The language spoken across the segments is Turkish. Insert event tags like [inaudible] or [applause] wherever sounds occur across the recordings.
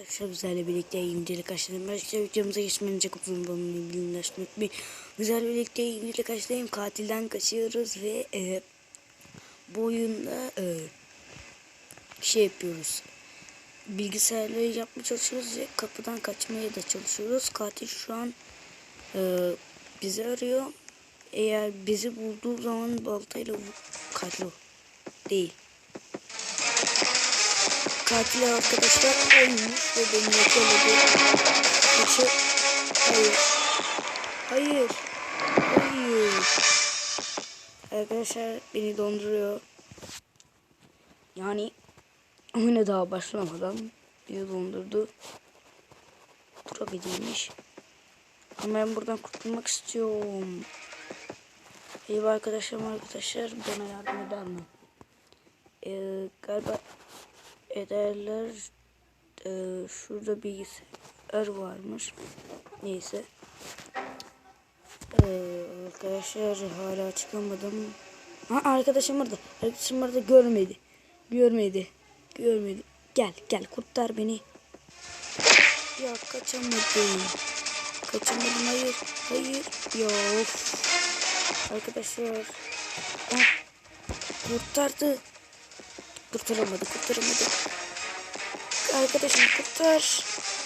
arkadaşlar bizlerle birlikte incelik açtım. Başka videomuza geçmeden önce kutunun balonu bilinçlenmek bir güzel birlikte incelik açtayım. Katilden kaçıyoruz ve e, bu oyunda e, şey yapıyoruz. Bilgisayarları yapmaya çalışıyoruz ve kapıdan kaçmaya da çalışıyoruz. Katil şu an e, bizi arıyor. Eğer bizi bulduğu zaman baltayla katil değil. Katil arkadaşlar ölmüş ve beni yakaladı. Kaçı... Hayır. Hayır. Hayır. Arkadaşlar beni donduruyor. Yani oyuna daha başlamadan beni dondurdu. Durabilmiş. Ama ben buradan kurtulmak istiyorum. Eyvah arkadaşlarım arkadaşlar bana yardım eder mi? Ee, galiba ederler. Ee, şurada bilgisayar varmış. Neyse. Ee, arkadaşlar hala çıkamadım. Ha, arkadaşım orada. Arkadaşım orada görmedi. Görmedi. Görmedi. Gel gel kurtar beni. Ya kaçamadım. Kaçamadım hayır. Hayır. Ya of. Arkadaşlar. Ha, kurtardı. Kurtaramadı, kurtaramadı. Arkadaşım kurtar.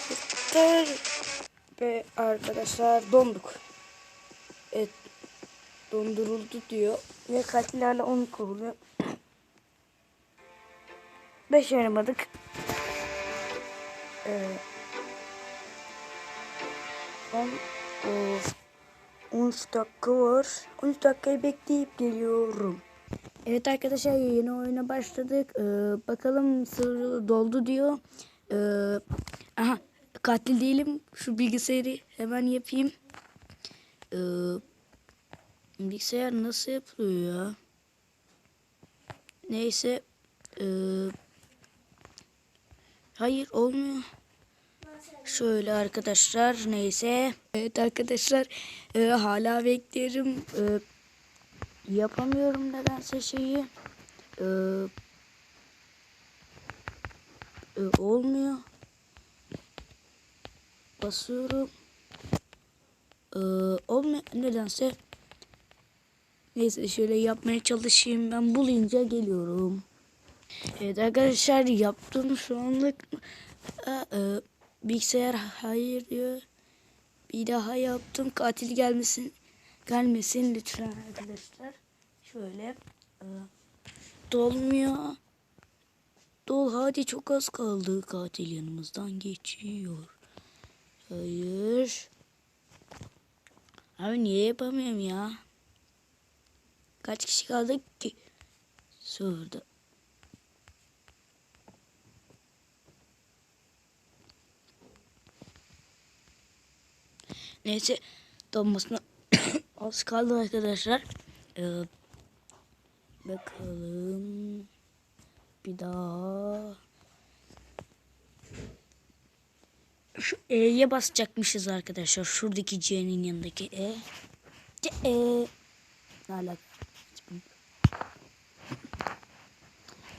Kurtar. Ve arkadaşlar donduk. Evet. Donduruldu diyor. Ve katillerle onu kovuluyor. [clears throat] Başaramadık. Ee, ben o 13 dakika var. 13 dakikayı bekleyip geliyorum. Evet arkadaşlar yeni oyuna başladık. Ee, bakalım sır doldu diyor. Ee, aha katil değilim. Şu bilgisayarı hemen yapayım. Ee, bilgisayar nasıl yapılıyor ya? Neyse. Ee, hayır olmuyor. Şöyle arkadaşlar neyse. Evet arkadaşlar e, hala bekliyorum. E, yapamıyorum nedense şeyi. E, e, olmuyor. Basıyorum. E, olmuyor nedense. Neyse şöyle yapmaya çalışayım. Ben bulunca geliyorum. Evet arkadaşlar yaptım şu anlık. E, e, bilgisayar hayır diyor. Bir daha yaptım. Katil gelmesin. Gelmesin lütfen arkadaşlar. Şöyle. e, dolmuyor. Dol hadi çok az kaldı. Katil yanımızdan geçiyor. Hayır. Abi niye yapamıyorum ya? Kaç kişi kaldık ki? Şurada. Neyse donmasına az kaldı arkadaşlar. Ee, bakalım. Bir daha. Şu E'ye basacakmışız arkadaşlar. Şuradaki C'nin yanındaki E. C E. Ne alaka?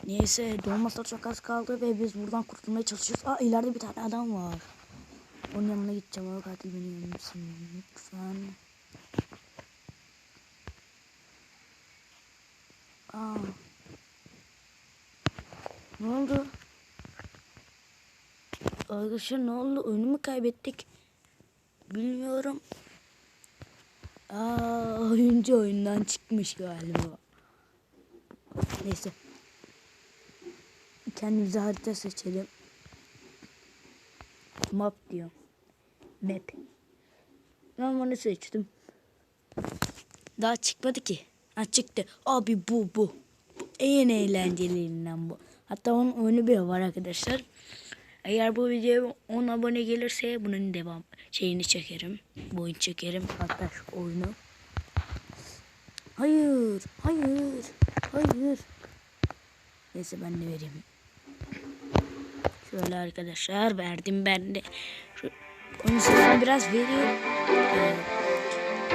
Neyse donmasına çok az kaldı ve biz buradan kurtulmaya çalışıyoruz. Aa ileride bir tane adam var. Onun yanına gideceğim. O katil beni yemesin. Lütfen. Aa. Ne oldu? Arkadaşlar ne oldu? Oyunu mu kaybettik? Bilmiyorum. Aa, oyuncu oyundan çıkmış galiba. Neyse. Kendimize harita seçelim. Map diyor. Map. Ben bunu seçtim. Daha çıkmadı ki. Ha çıktı. Abi bu bu. Bu en eğlencelilerinden bu. Hatta onun oyunu bile var arkadaşlar. Eğer bu videoya 10 abone gelirse bunun devam şeyini çekerim. Bu oyunu çekerim. Hatta şu oyunu. Hayır. Hayır. Hayır. Neyse ben de vereyim. Şöyle arkadaşlar verdim ben de. Şu oyun sesini biraz veriyorum. Ee,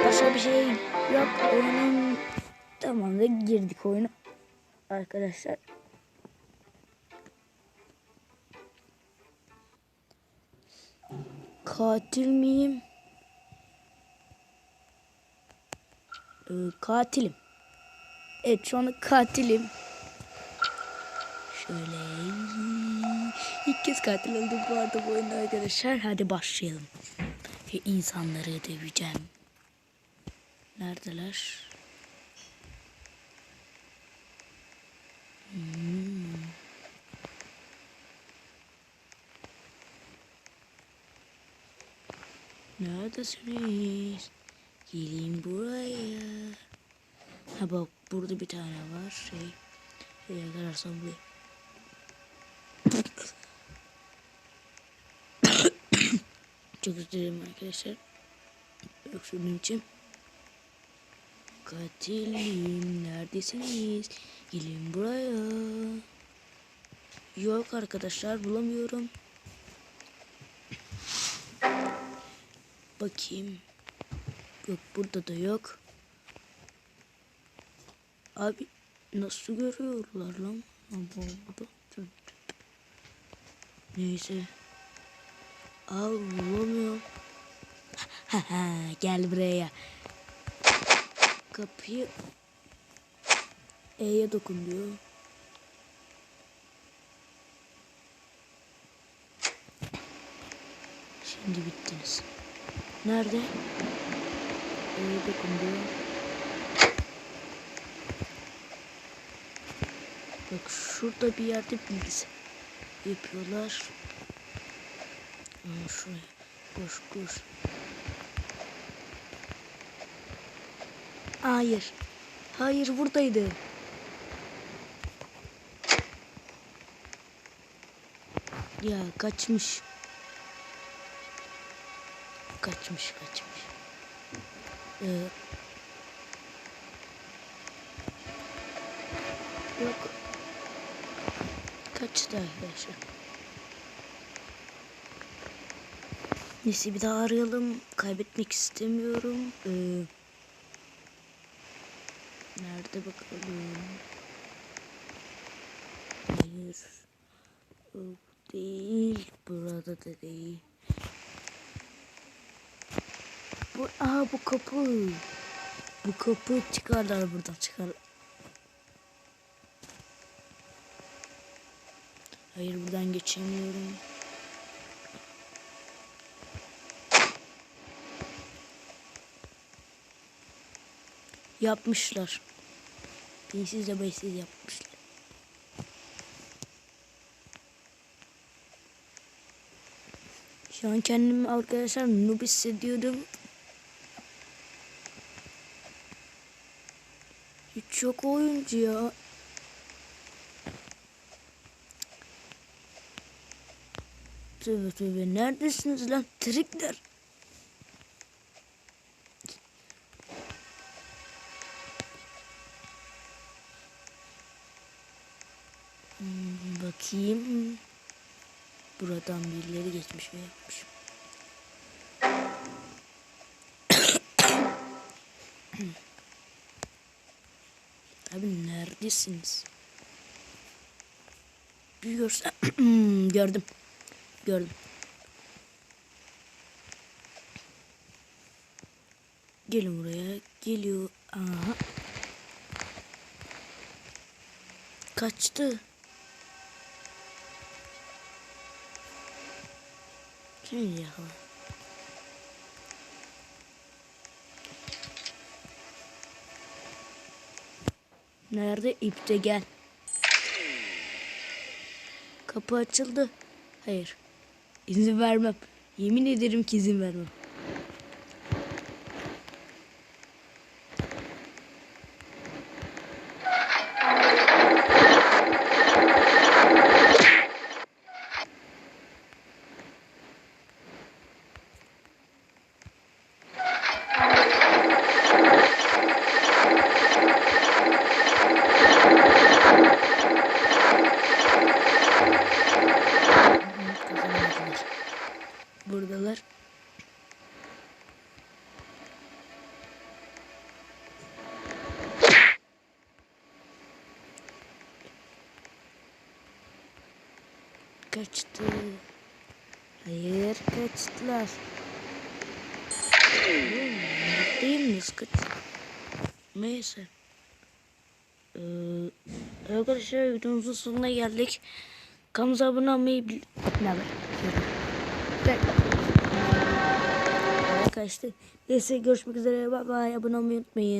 başka bir şey yok. Oyunun tamam da girdik oyuna. Arkadaşlar. katil miyim? Ee, katilim. Evet şu anda katilim. Şöyle ilk kez katil oldum bu arada bu oyunda arkadaşlar. Hadi başlayalım. Ve insanları döveceğim. Neredeler? Hmm. Neredesiniz? Gelin buraya. Ha bak burada bir tane var şey. Şuraya kararsam buraya. [coughs] Çok dilerim arkadaşlar. Öksürdüğüm için. Katilim neredesiniz? Gelin buraya. Yok arkadaşlar bulamıyorum. Bakayım. Yok burada da yok. Abi nasıl görüyorlar lan? Neyse. Aa bulamıyorum. [laughs] Gel buraya. Kapıyı E'ye dokun diyor. Şimdi bittiniz. Nerede? E'ye dokun diyor. Bak şurada bir yerde bilgisi yapıyorlar. Şuraya koş koş. Hayır. Hayır buradaydı. Ya kaçmış. Kaçmış kaçmış. Ee, yok. Kaçtı arkadaşlar. Neyse bir daha arayalım. Kaybetmek istemiyorum. Ee, nerede bakalım? Hayır. O değil. Burada da değil. Bu, aa bu kapı. Bu kapı çıkarlar buradan çıkar. Hayır buradan geçemiyorum. Yapmışlar. Dinsiz de baysiz yapmışlar. Şu an kendimi arkadaşlar noob hissediyorum. Hiç yok oyuncu ya. Tövbe tövbe neredesiniz lan trikler? Hmm, bakayım. Buradan birileri geçmiş ve yapmış. [coughs] Abi neredesiniz? Bir görsem. [coughs] Gördüm. Gördüm. Gelin buraya. Geliyor. Aha. Kaçtı. Şimdi yakala. Nerede? İpte gel. Kapı açıldı. Hayır. İzin vermem. Yemin ederim ki izin vermem. Kaçtı. Hayır. Kaçtılar. Değil miyiz? Kaç. Neyse. Ee, arkadaşlar videomuzun sonuna geldik. Kanalımıza abone olmayı bil... Ne haber? Evet. Arkadaşlar. Neyse görüşmek üzere. Bye bye. Abone olmayı unutmayın.